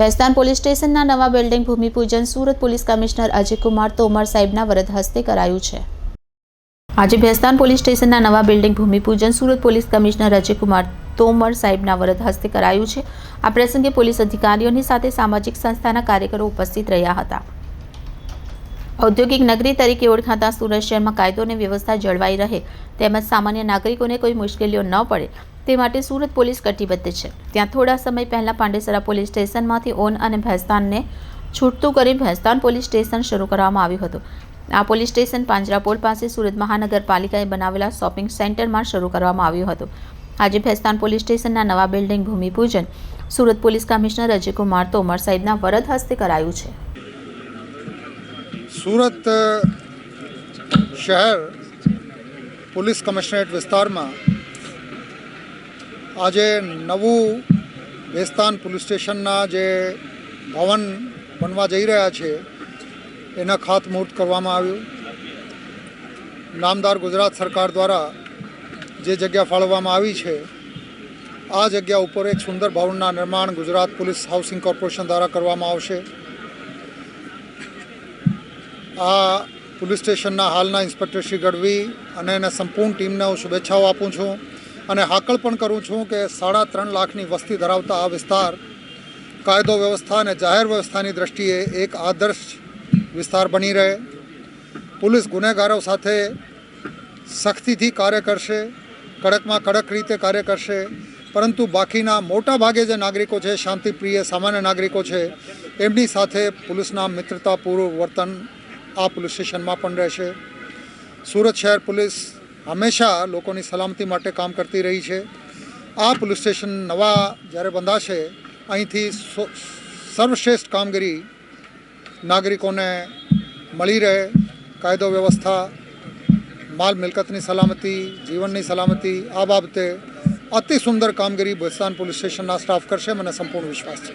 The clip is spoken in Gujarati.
ભેસ્તાન પોલીસ સ્ટેશનના નવા બિલ્ડિંગ ભૂમિપૂજન સુરત પોલીસ કમિશનર અજયકુમાર તોમર સાહેબના વરદ હસ્તે કરાયું છે. આજે ભેસ્તાન પોલીસ સ્ટેશનના નવા બિલ્ડિંગ ભૂમિપૂજન સુરત પોલીસ કમિશનર અજયકુમાર તોમર સાહેબના વરદ હસ્તે કરાયું છે. આ પ્રસંગે પોલીસ અધિકારીઓની સાથે સામાજિક સંસ્થાના કાર્યકરો ઉપસ્થિત રહ્યા હતા. ઔદ્યોગિક નગરી તરીકે ઓળખાતા સુરત શહેરમાં કાયદો અને વ્યવસ્થા જળવાઈ રહે તેમજ સામાન્ય નાગરિકોને કોઈ મુશ્કેલીઓ ન પડે તે માટે સુરત પોલીસ કટિબદ્ધ છે. ત્યાં થોડા સમય પહેલા પાંડેસરા પોલીસ સ્ટેશનમાંથી ઓન અને ભેસ્તાનને છૂટતું કરી ભેસ્તાન પોલીસ સ્ટેશન શરૂ કરવામાં આવ્યું હતું. આ પોલીસ સ્ટેશન પાંજરાપોળ પાસે સુરત મહાનગરપાલિકાએ બનાવેલા શોપિંગ સેન્ટરમાં શરૂ કરવામાં આવ્યું હતું. આજે ભેસ્તાન પોલીસ સ્ટેશનના નવા બિલ્ડિંગ ભૂમિપૂજન સુરત પોલીસ કમિશનર અજયકુમાર તોમર સાહેબના વરદ હસ્તે કરાયું છે. સુરત શહેર પોલીસ કમિશનરેટ વિસ્તારમાં આજે નવું વેસ્તાન પોલીસ સ્ટેશનના જે ભવન બનવા જઈ રહ્યા છે, એના ખાતમુહૂર્ત કરવામાં આવ્યું. નામદાર ગુજરાત સરકાર દ્વારા જે જગ્યા ફાળવવામાં આવી છે, આ જગ્યા ઉપર એક સુંદર ભવનના નિર્માણ ગુજરાત પોલીસ હાઉસિંગ કોર્પોરેશન દ્વારા કરવામાં આવશે. આ પોલીસ સ્ટેશનના હાલના ઇન્સ્પેક્ટર શ્રી ગઢવી અને એના સંપૂર્ણ ટીમને હું શુભેચ્છાઓ આપું છું. અને હાકલ પણ કરું છું કે સાડા ત્રણ લાખની વસ્તી ધરાવતા આ વિસ્તાર કાયદો વ્યવસ્થા અને જાહેર વ્યવસ્થાની દ્રષ્ટિએ એક આદર્શ વિસ્તાર બની રહે. પોલીસ ગુનેગારો સાથે સખ્તીથી કાર્ય કરશે, કડકમાં કડક રીતે કાર્ય કરશે, પરંતુ બાકીના મોટા ભાગે જે નાગરિકો છે, શાંતિપ્રિય સામાન્ય નાગરિકો છે, એમની સાથે પોલીસના મિત્રતાપૂર્વ વર્તન આ પોલીસ સ્ટેશનમાં પણ રહેશે. સુરત શહેર પોલીસ હંમેશા લોકોની સલામતી માટે કામ કરતી રહી છે. આ પોલીસ સ્ટેશન નવા જ્યારે બંધાશે, અહીંથી સર્વશ્રેષ્ઠ કામગીરી નાગરિકોને મળી રહે. કાયદો વ્યવસ્થા, માલ મિલકતની સલામતી, જીવનની સલામતી, આ બાબતે અતિ સુંદર કામગીરી બસ્તાન પોલીસ સ્ટેશનના સ્ટાફ કરશે. મને સંપૂર્ણ વિશ્વાસ છે.